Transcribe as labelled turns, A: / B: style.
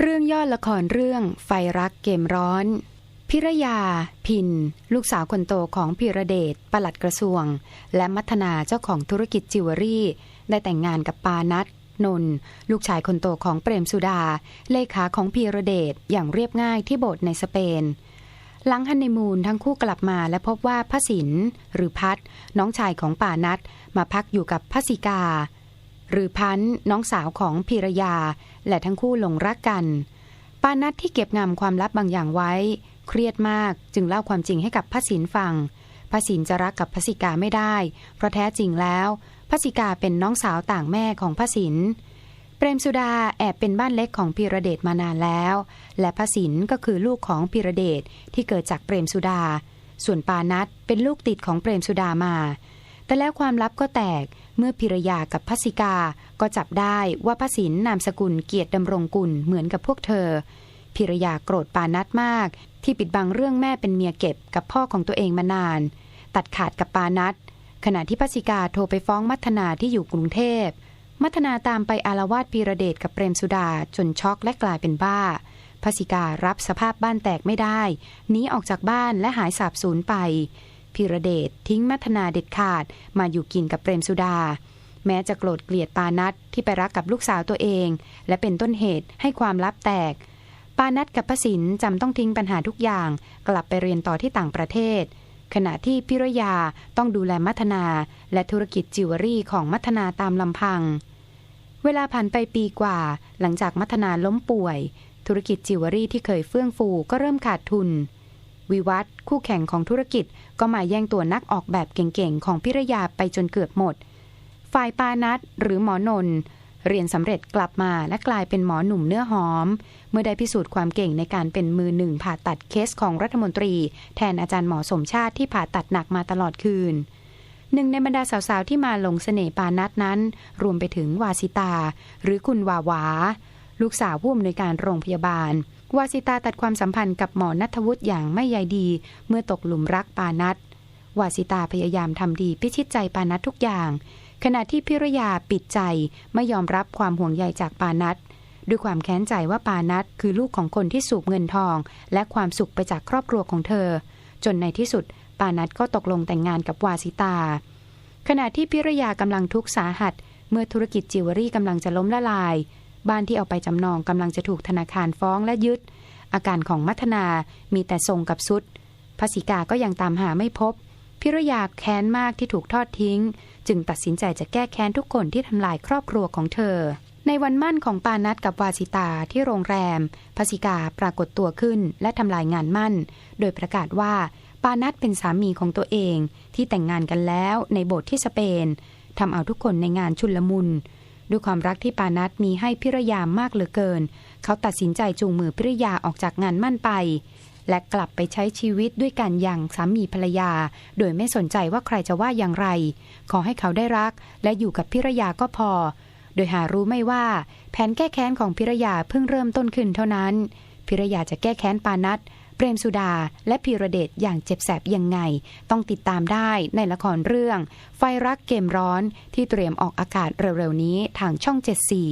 A: เรื่องย่อละครเรื่องไฟรักเกมร้อน พิรยา พิน ลูกสาวคนโตของพิระเดชปลัดกระทรวง และมัทนาเจ้าของธุรกิจจิวเวลรี่ ได้แต่งงานกับปานัทนนลูกชายคนโตของเปรมสุดา เลขาของพีระเดชอย่างเรียบง่ายที่โบสถ์ในสเปน หลังฮันนีมูนทั้งคู่กลับมาและพบว่าพระสินหรือพัดน้องชายของป่านัดมาพักอยู่กับพระสิกา หรือพันน้องสาวของพีรยา และทั้งคู่หลงรักกัน ปานัดที่เก็บงำความลับบางอย่างไว้ เครียดมากจึงเล่าความจริงให้กับพระสินฟังพระสินจะรักกับพระสิกาไม่ได้ เพราะแท้จริงแล้วพระสิกาเป็นน้องสาวต่างแม่ของพระสินเปรมสุดาแอบเป็นบ้านเล็กของพีระเดชมานานแล้ว และพระสินก็คือลูกของพีระเดชที่เกิดจากเปรมสุดา ส่วนปานัดเป็นลูกติดของเปรมสุดามา แต่แล้วความลับก็แตก เมื่อพิรยากับพัสิกา ก็จับได้ว่าพระสินนามสกุลเกียรติดำรงกุลเหมือนกับพวกเธอ พิรยาโกรธปานัดมาก ที่ปิดบังเรื่องแม่เป็นเมียเก็บกับพ่อของตัวเองมานาน ตัดขาดกับปานัดขณะที่พัสิกาโทรไปฟ้องมัทนาที่อยู่กรุงเทพ มัทนาตามไปอารวาสพีระเดชกับเปรมสุดาจนช็อกและกลายเป็นบ้าพัสิการับสภาพบ้านแตกไม่ได้หนีออกจากบ้านและหายสาบสูญไป พีระเดชทิ้งมัทนาเด็ดขาดมาอยู่กินกับเปรมสุดา แม้จะโกรธเกลียดปานัดที่ไปรักกับลูกสาวตัวเอง และเป็นต้นเหตุให้ความลับแตก ปานัดกับพระสินจำต้องทิ้งปัญหาทุกอย่าง กลับไปเรียนต่อที่ต่างประเทศ ขณะที่พิรยาต้องดูแลมัทนา และธุรกิจจิวเวลรี่ของมัทนาตามลำพัง เวลาผ่านไปปีกว่า หลังจากมัทนาล้มป่วย ธุรกิจจิวเวลรี่ที่เคยเฟื่องฟูก็เริ่มขาดทุน วิวัฒคู่แข่งของธุรกิจก็มาแย่งตัวนักออกแบบเก่งๆ ของพิรยาไปจนเกือบหมด ฝ่ายปานัดหรือหมอนนเรียนสำเร็จกลับมาและกลายเป็นหมอหนุ่มเนื้อหอม เมื่อได้พิสูจน์ความเก่งในการเป็นมือหนึ่งผ่าตัดเคสของรัฐมนตรี แทนอาจารย์หมอสมชาติที่ผ่าตัดหนักมาตลอดคืนหนึ่งในบรรดาสาวๆ ที่มาหลงเสน่ห์ปานัดนั้น รวมไปถึงวาสิตา หรือคุณวาวา ลูกสาวผู้อำนวยการโรงพยาบาล วาสิตาตัดความสัมพันธ์กับหมอนัทวุฒิอย่างไม่ใยดี เมื่อตกหลุมรักปานัดวาสิตาพยายามทำดีพิชิตใจปานัดทุกอย่าง ขณะที่พิรยาปิดใจไม่ยอมรับความห่วงใยจากปานัดด้วยความแค้นใจว่าปานัดคือลูกของคนที่สูบเงินทอง และความสุขไปจากครอบครัวของเธอ จนในที่สุด ปานัดก็ตกลงแต่งงานกับวาสิตา ขณะที่พิรยากำลังทุกข์สาหัส เมื่อธุรกิจจิวเวลรี่กำลังจะล้มละลาย บ้านที่เอาไปจำนองกำลังจะถูกธนาคารฟ้องและยึด อาการของมัทนามีแต่ทรงกับสุดภาษิกาก็ยังตามหาไม่พบ พิรยาแค้นมากที่ถูกทอดทิ้ง จึงตัดสินใจจะแก้แค้นทุกคนที่ทำลายครอบครัวของเธอ ในวันมั่นของปานัดกับวาสิตาที่โรงแรมภาษิกาปรากฏตัวขึ้นและทำลายงานมั่น โดยประกาศว่าปานัดเป็นสามีของตัวเองที่แต่งงานกันแล้วในโบสถ์ที่สเปนทำเอาทุกคนในงานชุลมุน ด้วยความรักที่ปานัดมีให้พิรยามากเหลือเกิน เขาตัดสินใจจูงมือพิรยาออกจากงานมั่นไป และกลับไปใช้ชีวิตด้วยกันอย่างสามีภรรยา โดยไม่สนใจว่าใครจะว่าอย่างไร ขอให้เขาได้รัก และอยู่กับพิรยาก็พอ โดยหารู้ไม่ว่า แผนแก้แค้นของพิรยาเพิ่งเริ่มต้นขึ้นเท่านั้น พิรยาจะแก้แค้นปานัดเป รมสุดา และพีระเดชอย่างเจ็บแสบยังไง ต้องติดตามได้ในละครเรื่อง ไฟรักเกมร้อนที่เตรียมออกอากาศเร็วๆนี้ทางช่องเจ็ดสี